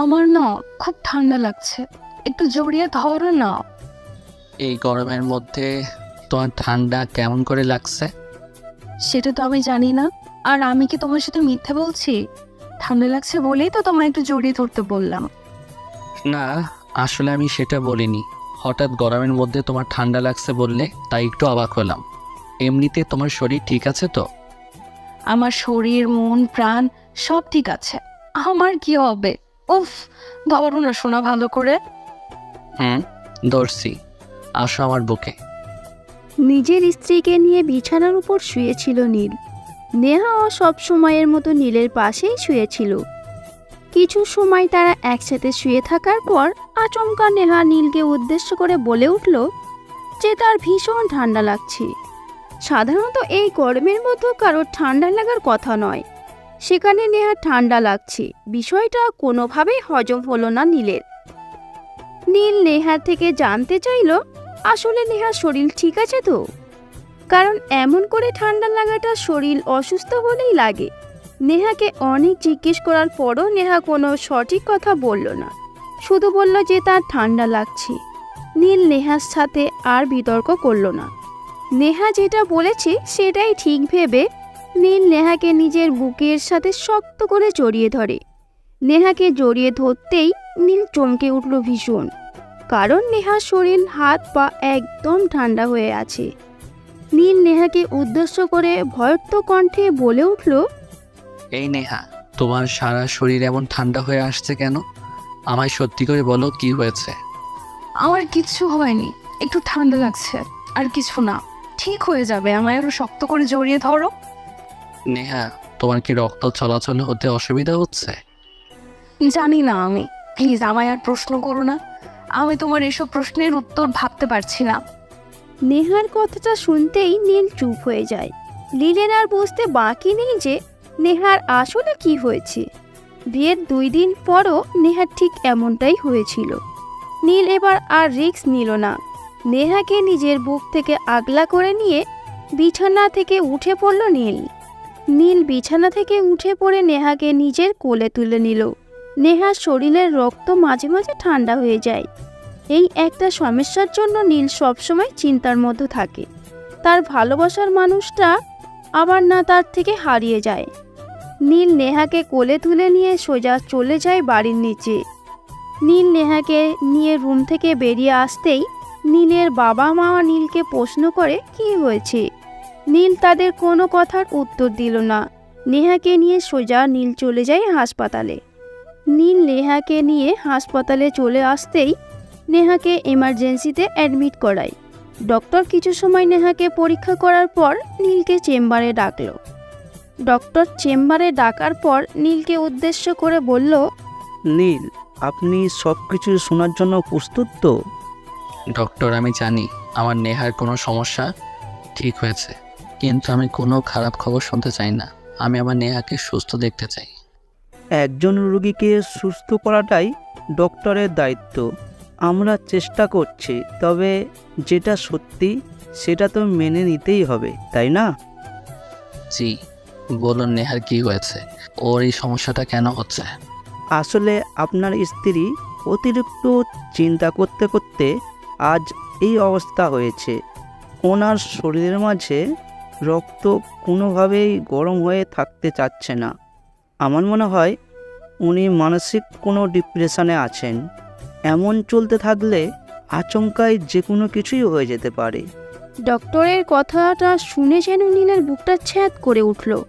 আমার না খুব ঠান্ডা লাগছে। একটু জড়িয়ে ধরো না। এই গরমের মধ্যে তোমার ঠান্ডা কেমন করে লাগছে? সেটা তো আমি জানি না। আর আমি কি তোমার সাথে মিথ্যে বলছি? ঠান্ডা লাগছে বলেই তো তোমায় একটু জড়িয়ে ধরতে বললাম। না আসলে আমি সেটা বলিনি। হঠাৎ গরমের মধ্যে তোমার ঠান্ডা লাগছে বললে তাই একটু অবাক হলাম। এমনিতে তোমার শরীর ঠিক আছে তো? আমার শরীর মন প্রাণ সব ঠিক আছে। আমার কি হবে? উফ ধরো না শোনা ভালো করে। হুম দর্শি আসো আমার বুকে। নিজের স্ত্রীকে নিয়ে বিছানার উপর শুয়েছিল নীল। নেহাও সব সময়ের মতো নীলের পাশেই শুয়েছিল। কিছু সময় তারা একসাথে শুয়ে থাকার পর আচমকা নেহা নীলকে উদ্দেশ্য করে বলে উঠল যে তার ভীষণ ঠান্ডা লাগছে। সাধারণত এই গরমের মধ্যে কারোর ঠান্ডা লাগার কথা নয়। সেখানে নেহা ঠান্ডা লাগছে। বিষয়টা কোনোভাবেই হজম হলো না নীলের। নীল নেহার থেকে জানতে চাইল, আসলে নেহার শরীর ঠিক আছে তো? কারণ এমন করে ঠান্ডা লাগাটা শরীর অসুস্থ হলেই লাগে। নেহাকে অনেক জিজ্ঞেস করার পরও নেহা কোনো সঠিক কথা বলল না। শুধু বলল যে তার ঠান্ডা লাগছে। নীল নেহার সাথে আর বিতর্ক করল না। নেহা যেটা বলেছে সেটাই ঠিক ভেবে নীল নেহাকে নিজের বুকের সাথে শক্ত করে জড়িয়ে ধরে। নেহাকে জড়িয়ে ধরতেই নীল চমকে উঠল ভীষণ কারণ নেহার শরীর হাত পা একদম ঠান্ডা হয়ে আছে। নীল নেহাকে উদ্দেশ্য করে ভয়ত্ব কণ্ঠে বলে উঠল এই নেহা তোমার সারা শরীর এমন ঠান্ডা হয়ে আসছে কেন? আমায় সত্যি করে বলো কি হয়েছে? আমার কিচ্ছু হয়নি একটু ঠান্ডা লাগছে আর কিছু না। ঠিক হয়ে যাবে আমায় আরও শক্ত করে জড়িয়ে ধরো। নেহা তোমার কি রক্ত চলাচল হতে অসুবিধা হচ্ছে? জানি না আমি। প্লিজ আমায় আর প্রশ্ন করো না। আমি তোমার এসব প্রশ্নের উত্তর ভাবতে পারছি না। নেহার কথাটা শুনতেই নীল চুপ হয়ে যায়। নীলের আর বুঝতে বাকি নেই যে নেহার আসলে কি হয়েছে। বিয়ের দুই দিন পরও নেহার ঠিক এমনটাই হয়েছিল। নীল এবার আর রিস্ক নিল না। নেহাকে নিজের বুক থেকে আগলা করে নিয়ে বিছানা থেকে উঠে পড়ল নীল। নীল বিছানা থেকে উঠে পড়ে নেহাকে নিজের কোলে তুলে নিল। নেহার শরীরের রক্ত মাঝে মাঝে ঠান্ডা হয়ে যায়। এই একটা সমস্যার জন্য নীল সবসময় চিন্তার মধ্যে থাকে। তার ভালোবাসার মানুষটা আবার না তার থেকে হারিয়ে যায়। নীল নেহাকে কোলে তুলে নিয়ে সোজা চলে যায় বাড়ির নিচে। নীল নেহাকে নিয়ে রুম থেকে বেরিয়ে আসতেই নীলের বাবা মা নীলকে প্রশ্ন করে, কি হয়েছে? নীল তাদের কোনো কথার উত্তর দিল না। নেহাকে নিয়ে সোজা নীল চলে যায় হাসপাতালে। নীল নেহাকে নিয়ে হাসপাতালে চলে আসতেই নেহাকে এমার্জেন্সিতে অ্যাডমিট করায়। ডক্টর কিছু সময় নেহাকে পরীক্ষা করার পর নীলকে চেম্বারে ডাকলো। ডক্টর চেম্বারে ডাকার পর নীলকে উদ্দেশ্য করে বলল নীল আপনি সব কিছু শোনার জন্য প্রস্তুত তো? ডক্টর আমি জানি আমার নেহার কোনো সমস্যা ঠিক হয়েছে। কিন্তু আমি কোনো খারাপ খবর শুনতে চাই না। আমি আমার নেহাকে সুস্থ দেখতে চাই। একজন রোগীকে সুস্থ করাটাই ডক্টরের দায়িত্ব। আমরা চেষ্টা করছি তবে যেটা সত্যি সেটা তো মেনে নিতেই হবে তাই না? জি বলুন নেহার কি হয়েছে? ওর এই সমস্যাটা কেন হচ্ছে? আসলে আপনার স্ত্রী অতিরিক্ত চিন্তা করতে করতে আজ এই অবস্থা হয়েছে। ওনার শরীরের মাঝে রক্ত কোনোভাবেই গরম হয়ে থাকতে চাচ্ছে না। আমার মনে হয় উনি মানসিক কোনো ডিপ্রেশনে আছেন। এমন চলতে থাকলে আচমকায় যে কোনো কিছুই হয়ে যেতে পারে। ডক্টরের কথাটা শুনে যেন নীলের বুকটা ছ্যাদ করে উঠল।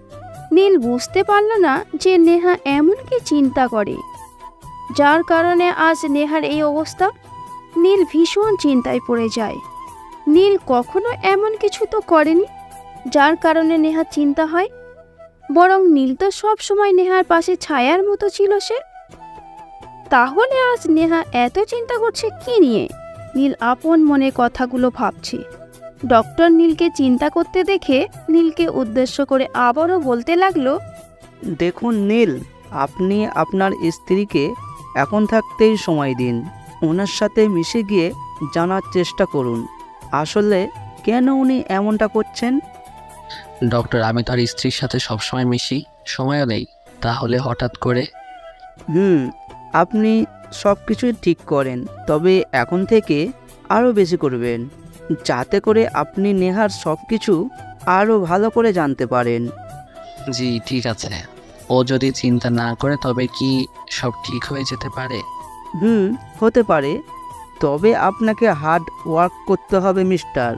নীল বুঝতে পারল না যে নেহা এমন কি চিন্তা করে। যার কারণে আজ নেহার এই অবস্থা। নীল ভীষণ চিন্তায় পড়ে যায়। নীল কখনো এমন কিছু তো করেনি। যার কারণে নেহার চিন্তা হয়, বরং নীল তো সব সময় নেহার পাশে ছায়ার মতো ছিল সে। তাহলে আজ নেহা এত চিন্তা করছে কি নিয়ে? নীল আপন মনে কথাগুলো ভাবছে। ডক্টর নীলকে চিন্তা করতে দেখে নীলকে উদ্দেশ্য করে আবারও বলতে লাগল, দেখুন নীল, আপনি আপনার স্ত্রীকে এখন থাকতেই সময় দিন। ওনার সাথে মিশে গিয়ে জানার চেষ্টা করুন। আসলে কেন উনি এমনটা করছেন? ডক্টর আমি তার স্ত্রীর সাথে সবসময় মিশি সময়ও নেই। তাহলে হঠাৎ করে? হুম আপনি সব কিছুই ঠিক করেন তবে এখন থেকে আরও বেশি করবেন যাতে করে আপনি নেহার সব কিছু আরও ভালো করে জানতে পারেন। জি ঠিক আছে। ও যদি চিন্তা না করে তবে কি সব ঠিক হয়ে যেতে পারে? হুম হতে পারে তবে আপনাকে হার্ড ওয়ার্ক করতে হবে মিস্টার।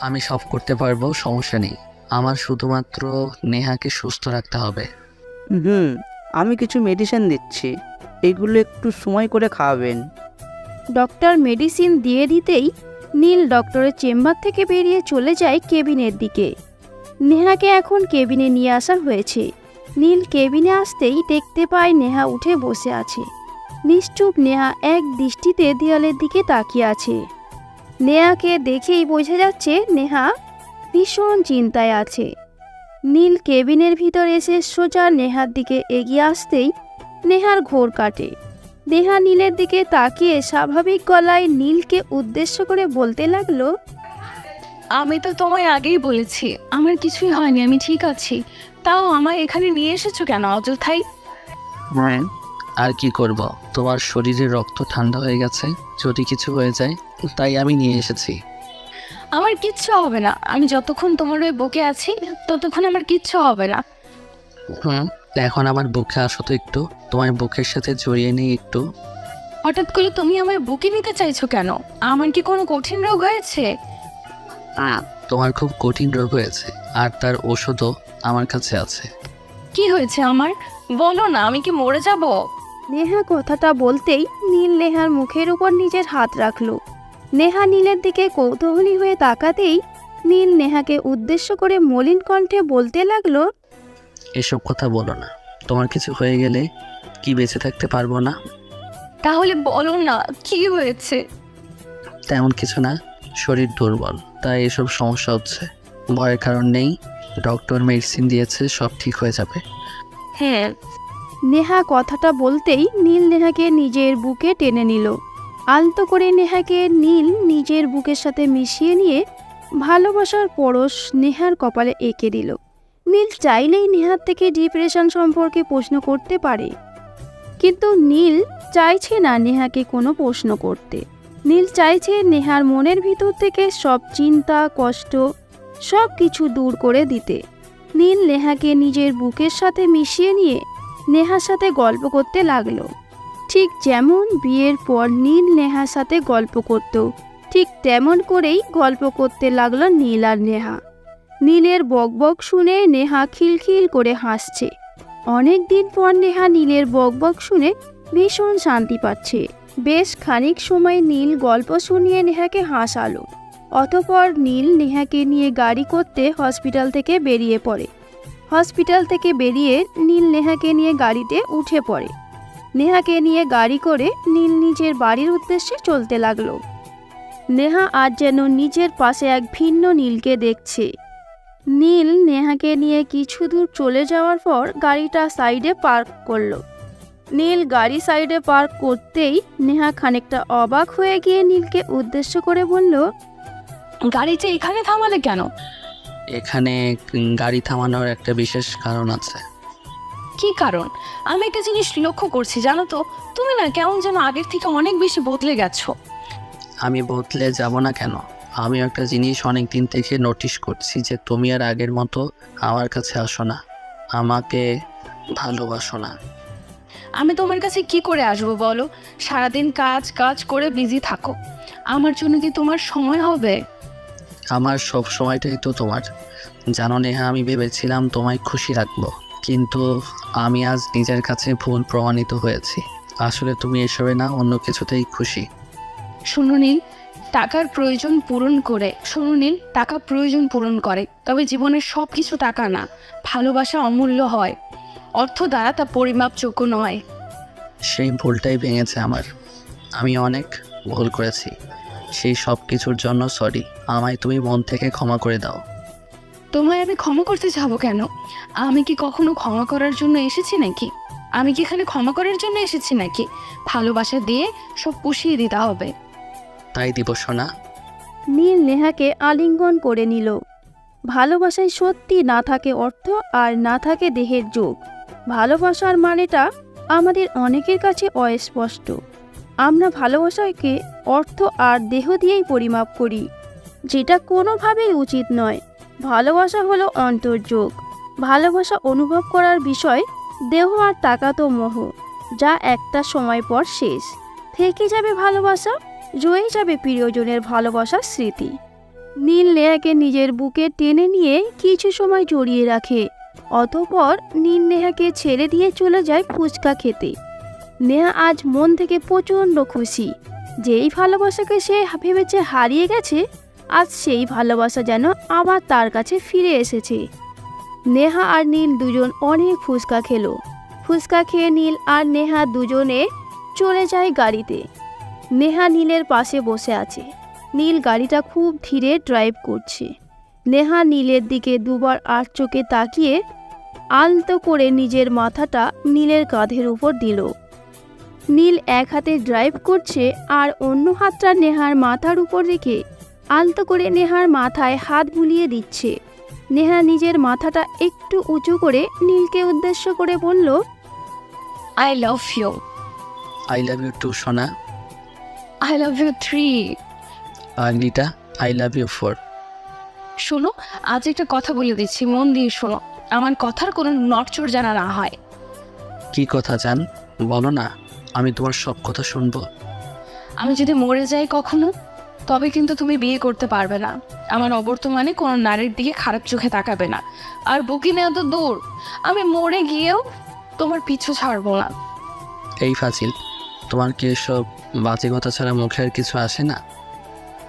আমি সব করতে পারব সমস্যা নেই। আমার শুধুমাত্র নেহাকে সুস্থ রাখতে হবে। হুম আমি কিছু মেডিসিন দিচ্ছি। এগুলো একটু সময় করে খাওয়াবেন। ডক্টর মেডিসিন দিয়ে দিতেই নীল ডক্টরের চেম্বার থেকে বেরিয়ে চলে যায় কেবিনের দিকে। নেহাকে এখন কেবিনে নিয়ে আসা হয়েছে। নীল কেবিনে আসতেই দেখতে পায় নেহা উঠে বসে আছে। নিশ্চুপ নেহা এক দৃষ্টিতে দেয়ালের দিকে তাকিয়ে আছে। নেহাকে দেখেই বোঝা যাচ্ছে নেহা ভীষণ চিন্তায় আছে। নীল কেবিনের ভিতর এসে সোজা নেহার দিকে এগিয়ে আসতেই নেহার ঘোর কাটে। নেহা নীলের দিকে তাকিয়ে স্বাভাবিক গলায় নীলকে উদ্দেশ্য করে বলতে লাগল আমি তো তোমায় আগেই বলেছি আমার কিছুই হয়নি আমি ঠিক আছি। তাও আমায় এখানে নিয়ে এসেছ কেন অযথাই? হ্যাঁ আর কি করব? তোমার শরীরে রক্ত ঠান্ডা হয়ে গেছে যদি কিছু হয়ে যায় তাই আমি নিয়ে এসেছি। আমার কিচ্ছু হবে না। আমি যতক্ষণ তোমার ওই বুকে আছি ততক্ষণ আমার কিচ্ছু হবে না। হুম এখন আমার বুকে আসো তো একটু। তোমার বুকের সাথে জড়িয়ে নিই একটু। হঠাৎ করে তুমি আমায় বুকে নিতে চাইছো কেন? আমার কি কোনো কঠিন রোগ হয়েছে? তোমার খুব কঠিন রোগ হয়েছে আর তার ওষুধও আমার কাছে আছে। কি হয়েছে আমার? বলো না আমি কি মরে যাব? নেহা কথাটা বলতেই নীল নেহার মুখের উপর নিজের হাত রাখল। নেহা নীলের দিকে কৌতূহলী হয়ে তাকাতেই নীল নেহাকে উদ্দেশ্য করে মলিন কণ্ঠে বলতে লাগল এসব কথা বলো না। তোমার কিছু হয়ে গেলে কি বেঁচে থাকতে পারব না? তাহলে বলো না কি হয়েছে? তেমন কিছু না শরীর দুর্বল তাই এসব সমস্যা হচ্ছে। ভয়ের কারণ নেই ডক্টর মেডিসিন দিয়েছে সব ঠিক হয়ে যাবে। হ্যাঁ। নেহা কথাটা বলতেই নীল নেহাকে নিজের বুকে টেনে নিল। আলতো করে নেহাকে নীল নিজের বুকের সাথে মিশিয়ে নিয়ে ভালোবাসার পরশ নেহার কপালে এঁকে দিল। নীল চাইলেই নেহার থেকে ডিপ্রেশন সম্পর্কে প্রশ্ন করতে পারে। কিন্তু নীল চাইছে না নেহাকে কোনো প্রশ্ন করতে। নীল চাইছে নেহার মনের ভিতর থেকে সব চিন্তা, কষ্ট, সব কিছু দূর করে দিতে। নীল নেহাকে নিজের বুকের সাথে মিশিয়ে নিয়ে নেহার সাথে গল্প করতে লাগল। ঠিক যেমন বিয়ের পর নীল নেহার সাথে গল্প করত, ঠিক তেমন করেই গল্প করতে লাগল নীল আর নেহা। নীলের বকবক শুনে নেহা খিলখিল করে হাসছে। অনেক দিন পর নেহা নীলের বকবক শুনে ভীষণ শান্তি পাচ্ছে। বেশ খানিক সময় নীল গল্প শুনিয়ে নেহাকে হাসালো। অতপর নীল নেহাকে নিয়ে গাড়ি করতে হসপিটাল থেকে বেরিয়ে পড়ে। হসপিটাল থেকে বেরিয়ে নীল নেহাকে নিয়ে গাড়িতে উঠে পড়ে। নেহাকে নিয়ে গাড়ি করে নীল নিজের বাড়ির উদ্দেশ্যে চলতে লাগল। নেহা আজ যেন নিজের পাশে এক ভিন্ন নীলকে দেখছে। নীল নেহাকে নিয়ে কিছু দূর চলে যাওয়ার পর গাড়িটা সাইডে পার্ক করল। নীল গাড়ি সাইডে পার্ক করতেই নেহা খানিকটা অবাক হয়ে গিয়ে নীলকে উদ্দেশ্য করে বলল গাড়িটা এখানে থামালে কেন? এখানে গাড়ি থামানোর একটা বিশেষ কারণ আছে। কি কারণ? আমি একটা জিনিস লক্ষ্য করছি জানো তো? তুমি না কেমন যেন আগের থেকে অনেক বেশি বদলে গেছো। আমি বদলে যাব না কেন? আমি একটা জিনিস অনেক দিন থেকে নোটিশ করছি যে তুমি আর আগের মতো আমার কাছে আসো না। আমাকে ভালোবাসো না। আমি তোমার কাছে কি করে আসব বলো? সারাদিন কাজ কাজ করে বিজি থাকো। আমার জন্য কি তোমার সময় হবে? আমার সব সময়টাই তো তোমার। জানো নেহা আমি ভেবেছিলাম তোমায় খুশি রাখব। কিন্তু আমি আজ নিজের কাছে ভুল প্রমাণিত হয়েছি। আসলে তুমি এসবে না অন্য কিছুতেই খুশি। শুনো নীল টাকার প্রয়োজন পূরণ করে। শুনো নীল টাকা প্রয়োজন পূরণ করে। তবে জীবনের সব কিছু টাকা না ভালোবাসা অমূল্য হয়। অর্থ দ্বারা তা পরিমাপযোগ্য নয়। সেই ভুলটাই ভেঙেছে আমার। আমি অনেক ভুল করেছি। সেই সব কিছুর জন্য সরি। আমায় তুমি মন থেকে ক্ষমা করে দাও। তোমায় আমি ক্ষমা করতে যাব কেন? আমি কি কখনো ক্ষমা করার জন্য এসেছি নাকি? আমি কি এখানে ক্ষমা করার জন্য এসেছি নাকি? ভালোবাসা দিয়ে সব পুষিয়ে দিতে হবে। তাই দিব সোনা। নীল নেহাকে আলিঙ্গন করে নিল। ভালোবাসায় সত্যি না থাকে অর্থ আর না থাকে দেহের যোগ। ভালোবাসার মানেটা আমাদের অনেকের কাছে অস্পষ্ট। আমরা ভালোবাসাকে অর্থ আর দেহ দিয়েই পরিমাপ করি যেটা কোনোভাবেই উচিত নয়। ভালোবাসা হলো অন্তর্যোগ। ভালোবাসা অনুভব করার বিষয় দেহ আর টাকা তো মোহ, যা একটা সময় পর শেষ। থেকে যাবে ভালোবাসা রয়ে যাবে প্রিয়জনের ভালোবাসার স্মৃতি। নীল নেহাকে নিজের বুকে টেনে নিয়ে কিছু সময় জড়িয়ে রাখে, অতঃপর নীল নেহাকে ছেড়ে দিয়ে চলে যায় ফুচকা খেতে। নেহা আজ মন থেকে প্রচণ্ড খুশি যেই ভালোবাসাকে সে ভেবেছে হারিয়ে গেছে আজ সেই ভালোবাসা যেন আবার তার কাছে ফিরে এসেছে। নেহা আর নীল দুজন অনেক ফুচকা খেলো। ফুচকা খেয়ে নীল আর নেহা দুজনে চলে যায় গাড়িতে। নেহা নীলের পাশে বসে আছে। নীল গাড়িটা খুব ধীরে ড্রাইভ করছে। নেহা নীলের দিকে দুবার আর চোখে তাকিয়ে আলতো করে নিজের মাথাটা নীলের কাঁধের উপর দিল। নীল এক হাতে ড্রাইভ করছে আর অন্য হাতটা নেহার মাথার উপর রেখে আলতো করে নেহার মাথায় হাত বুলিয়ে দিচ্ছে। নেহা নিজের মাথাটা একটু উঁচু করে নীলকে উদ্দেশ্য করে বলল I love you I love you too সোনা। আই লাভ ইউ থ্রি আর নিটা আই লাভ ইউ ফোর শোনো আজ একটা কথা বলে দিচ্ছি মন দিয়ে শোনো। আমার কথার কোনো নড়চড় জানা না হয়। কি কথা জান? বলো না আমি তোমার সব কথা শুনব। আমি যদি মরে যাই কখনো? তবে কিন্তু তুমি বিয়ে করতে পারবে না। আমার অবর্তমানে কোনো নারীর দিকে খারাপ চোখে তাকাবে না। আর বুকি নেওয়া তো দূর। আমি মরে গিয়েও তোমার পিছু ছাড়বো না। এই ফাজিল তোমার কি এসব বাজে কথা ছাড়া মুখে আর কিছু আসে না?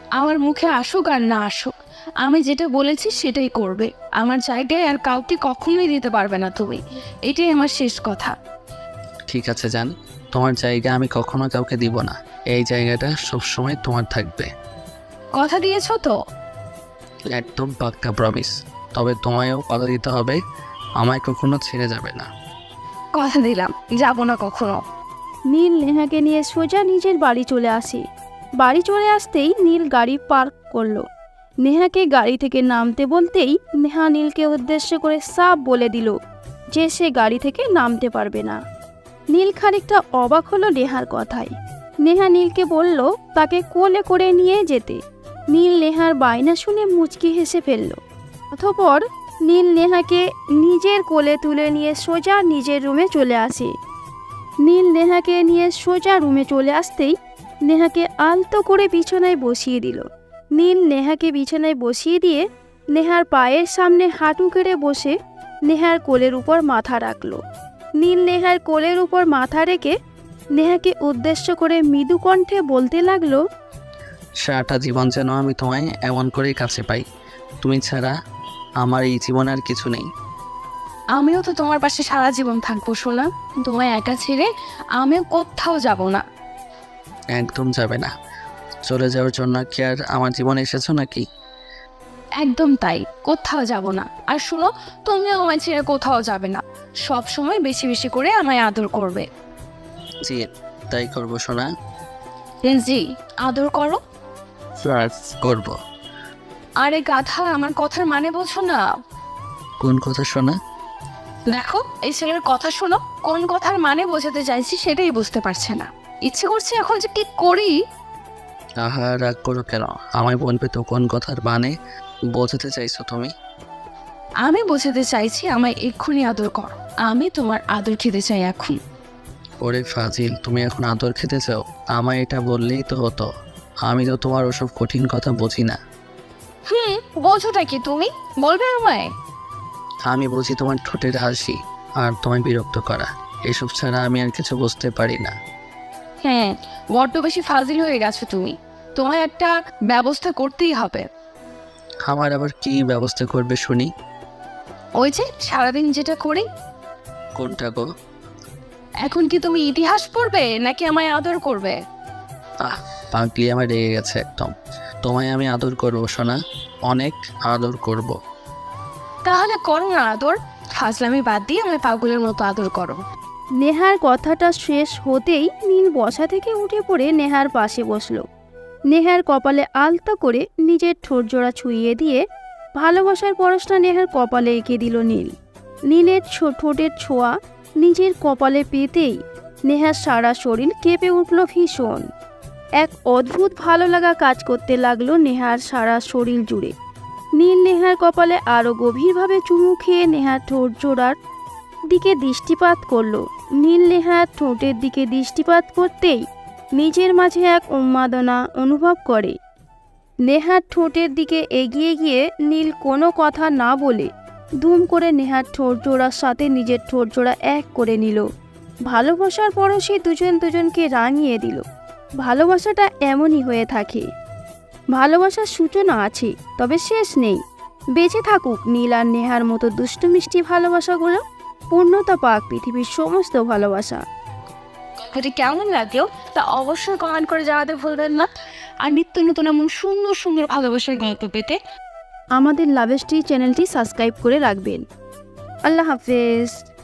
আমার মুখে আসুক আর না আসুক আমি যেটা বলেছি সেটাই করবে। আমার জায়গায় আর কাউকে কখনোই দিতে পারবে না তুমি। এটাই আমার শেষ কথা। ঠিক আছে জান তোমার জায়গা আমি কখনো কাউকে দিব না। এই জায়গাটা সবসময় তোমার থাকবে। কথা দিয়েছ তো? একদম পাক্কা প্রমিস তবে তোমায়ও কথা দিতে হবে আমায় কখনো ছেড়ে যাবে না। কথা দিলাম যাব না কখনো। নীল নেহাকে নিয়ে সোজা নিজের বাড়ি চলে আসে। বাড়ি চলে আসতেই নীল গাড়ি পার্ক করল। নেহাকে গাড়ি থেকে নামতে বলতেই নেহা নীলকে উদ্দেশ্য করে সাপ বলে দিল যে সে গাড়ি থেকে নামতে পারবে না। নীল খানিকটা অবাক হলো নেহার কথায়। নেহা নীলকে বলল, তাকে কোলে করে নিয়ে যেতে। নীল নেহার বায়না শুনে মুচকি হেসে ফেলল। অথপর নীল নেহাকে নিজের কোলে তুলে নিয়ে সোজা নিজের রুমে চলে আসে। নীল নেহাকে নিয়ে সোজা রুমে চলে আসতেই নেহাকে আলতো করে বিছানায় বসিয়ে দিল। নীল নেহাকে বিছানায় বসিয়ে দিয়ে নেহার পায়ের সামনে হাঁটু কেড়ে বসে নেহার কোলের উপর মাথা রাখল। নীল নেহার কোলের উপর মাথা রেখে নেহাকে উদ্দেশ্য করে মৃদু কণ্ঠে বলতে লাগল সারাটা জীবন যেন আমি তোমায় এমন করেই কাছে পাই। তুমি ছাড়া আমার এই জীবন আর কিছু নেই। আমিও তো তোমার পাশে সারা জীবন থাকব শোনা তোমায় একা ছেড়ে আমিও কোথাও যাব না। একদম যাবে না। চলে যাওয়ার জন্য কি আর আমার জীবনে এসেছ নাকি? একদম তাই কোথাও যাব না। আর শোনো তুমিও আমায় ছেড়ে কোথাও যাবে না। সব সময় বেশি বেশি করে আমায় আদর করবে। জি তাই করব শোনা জি আদর করো। করব। আরে গাধা আমার কথার মানে বোঝো না। কোন কথা শোনা দেখো এই ছেলের কথা শোনো কোন কথার মানে বোঝাতে চাইছি সেটাই বুঝতে পারছে না। ইচ্ছে করছে এখন যে কি করি? আহা রাগ করো কেন? আমায় বলবে তো কোন কথার মানে বোঝাতে চাইছো তুমি? আমি বোঝাতে চাইছি আমায় এক্ষুনি আদর করো। আমি তোমার আদর খেতে চাই এখন। ওরে ফাজিল তুমি এখন আদর খেতে চাও? আমায় এটা বললেই তো হতো। আমি তো তোমার ওসব কঠিন কথা বুঝি না। হুম বোঝোটা কি তুমি? বলবে আমায়? আমি বুঝি তোমার ঠোঁটের হাসি আর তোমায় বিরক্ত করা। এসব ছাড়া আমি আর কিছু বুঝতে পারি না। হ্যাঁ বড্ড বেশি ফাজিল হয়ে গেছো তুমি। তোমায় একটা ব্যবস্থা করতেই হবে। আমার আবার কি ব্যবস্থা করবে শুনি? ওই যে সারাদিন যেটা করি। কোনটা গো? এখন কি তুমি ইতিহাস পড়বে নাকি আমায় আদর করবে? আহ পাগলি আমার রেগে গেছে একদম। তোমায় আমি আদর করব সোনা। অনেক আদর করব। তাহলে করো না আদর। হাসলামি বাদ দিয়ে আমায় পাগলের মতো আদর করো। নেহার কথাটা শেষ হতেই নীল বসা থেকে উঠে পড়ে নেহার পাশে বসল। নেহার কপালে আলতো করে নিজের ঠোঁট জোড়া ছুঁইয়ে দিয়ে ভালোবাসার পরশটা নেহার কপালে এঁকে দিল নীল। নীলের ঠোঁটের ছোঁয়া নিজের কপালে পেতেই নেহার সারা শরীর কেঁপে উঠল ভীষণ। এক অদ্ভুত ভালো লাগা কাজ করতে লাগল নেহার সারা শরীর জুড়ে। নীল নেহার কপালে আরও গভীরভাবে চুমু খেয়ে নেহার ঠোঁট জোড়ার দিকে দৃষ্টিপাত করল। নীল নেহার ঠোঁটের দিকে দৃষ্টিপাত করতেই নিজের মাঝে এক উন্মাদনা অনুভব করে। নেহার ঠোঁটের দিকে এগিয়ে গিয়ে নীল কোনো কথা না বলে দুম করে নেহার ঠোঁট জোড়ার সাথে নিজের ঠোঁট জোড়া এক করে নিল। ভালোবাসার পরশে দুজন দুজনকে রাঙিয়ে দিল। ভালোবাসাটা এমনই হয়ে থাকে। ভালোবাসার সূচনা আছে, তবে শেষ নেই। বেঁচে থাকুক নীল আর নেহার মতো দুষ্টু মিষ্টি ভালোবাসাগুলো, পূর্ণতা পাক পৃথিবীর সমস্ত ভালোবাসা। গল্পটি কেমন লাগল তা অবশ্যই কমেন্ট করে জানাতে ভুলবেন না। আর নিত্য নতুন এমন সুন্দর সুন্দর ভালোবাসার গল্প পেতে আমাদের লাভেস্ট্রি চ্যানেলটি সাবস্ক্রাইব করে রাখবেন। আল্লাহ হাফেজ।